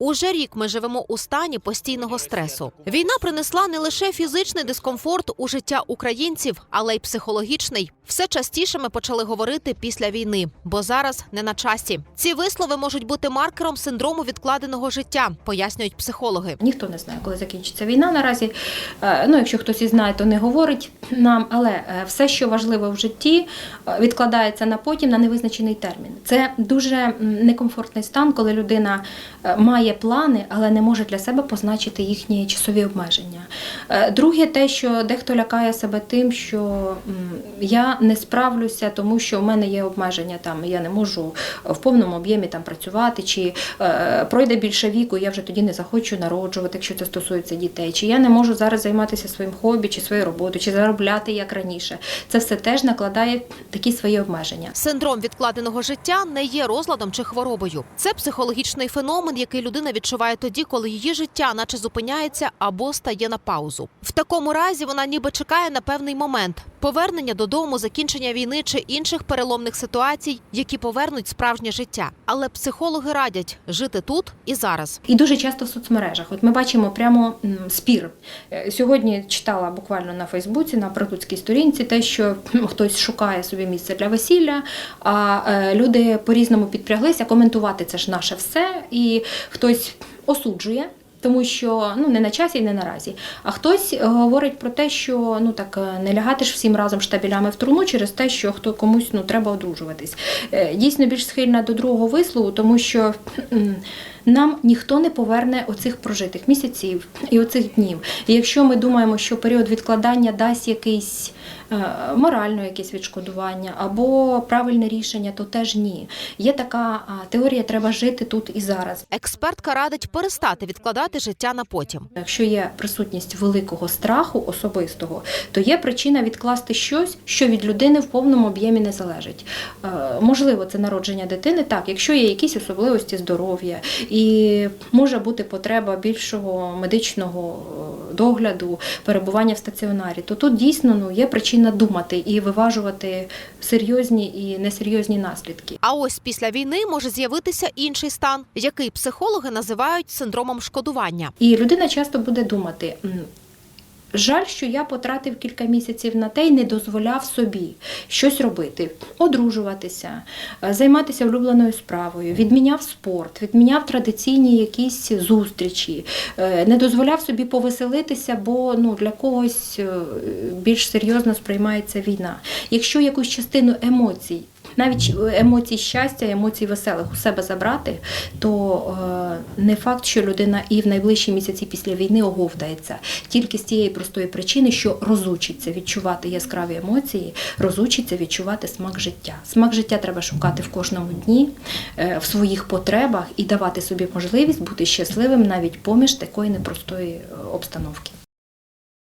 Уже рік ми живемо у стані постійного стресу. Війна принесла не лише фізичний дискомфорт у життя українців, але й психологічний. Все частіше ми почали говорити після війни, бо зараз не на часі. Ці вислови можуть бути маркером синдрому відкладеного життя, пояснюють психологи. Ніхто не знає, коли закінчиться війна наразі. Е, Ну, якщо хтось і знає, то не говорить нам. Але е, все, що важливо в житті, е, відкладається на потім на невизначений термін. Це дуже некомфортний стан, коли людина е, має плани, але не може для себе позначити їхні часові обмеження. Е, Друге, те, що дехто лякає себе тим, що я не справлюся, тому що в мене є обмеження там, я не можу в повному об'ємі там працювати, чи е, пройде більше віку, я вже тоді не захочу народжувати, якщо це стосується дітей, чи я не можу зараз займатися своїм хобі, чи своєю роботою, чи заробляти як раніше. Це все теж накладає такі свої обмеження. Синдром відкладеного життя не є розладом чи хворобою. Це психологічний феномен, який людина відчуває тоді, коли її життя наче зупиняється або стає на паузу. В такому разі вона ніби чекає на певний момент повернення додому, закінчення війни чи інших переломних ситуацій, які повернуть справжнє життя. Але психологи радять жити тут і зараз. І дуже часто в соцмережах. От ми бачимо прямо спір. Е, Сьогодні читала буквально на Фейсбуці, на Прилуцькій сторінці, те, що хтось шукає собі місце для весілля, а е, люди по-різному підпряглися. Коментувати це ж наше все, і хтось осуджує. Тому що ну не на часі і не наразі. А хтось е, говорить про те, що ну так е, не лягати ж всім разом штабелями в труну через те, що хто комусь ну треба одружуватись. Е, Дійсно більш схильна до другого вислову, тому що нам ніхто не поверне оцих прожитих місяців і оцих днів. І якщо ми думаємо, що період відкладання дасть якийсь е, моральне якесь відшкодування або правильне рішення, то теж ні. Є така теорія, треба жити тут і зараз. Експертка радить перестати відкладати життя на потім. Якщо є присутність великого страху особистого, то є причина відкласти щось, що від людини в повному об'ємі не залежить. Е, можливо, це народження дитини, так, якщо є якісь особливості здоров'я і може бути потреба більшого медичного е, догляду, перебування в стаціонарі, то тут дійсно ну, є причина думати і виважувати серйозні і несерйозні наслідки. А ось після війни може з'явитися інший стан, який психологи називають синдромом шкодування. І людина часто буде думати. «М, Жаль, що я потратив кілька місяців на те і не дозволяв собі щось робити, одружуватися, е, займатися улюбленою справою, відміняв спорт, відміняв традиційні якісь зустрічі, е, не дозволяв собі повеселитися, бо ну, для когось е, більш серйозно сприймається війна. Якщо якусь частину емоцій навіть емоцій щастя, емоцій веселих у себе забрати, то е, не факт, що людина і в найближчі місяці після війни оговтається. Тільки з тієї простої причини, що розучиться відчувати яскраві емоції, розучиться відчувати смак життя. Смак життя треба шукати в кожному дні, е, в своїх потребах і давати собі можливість бути щасливим навіть поміж такої непростої е, обстановки.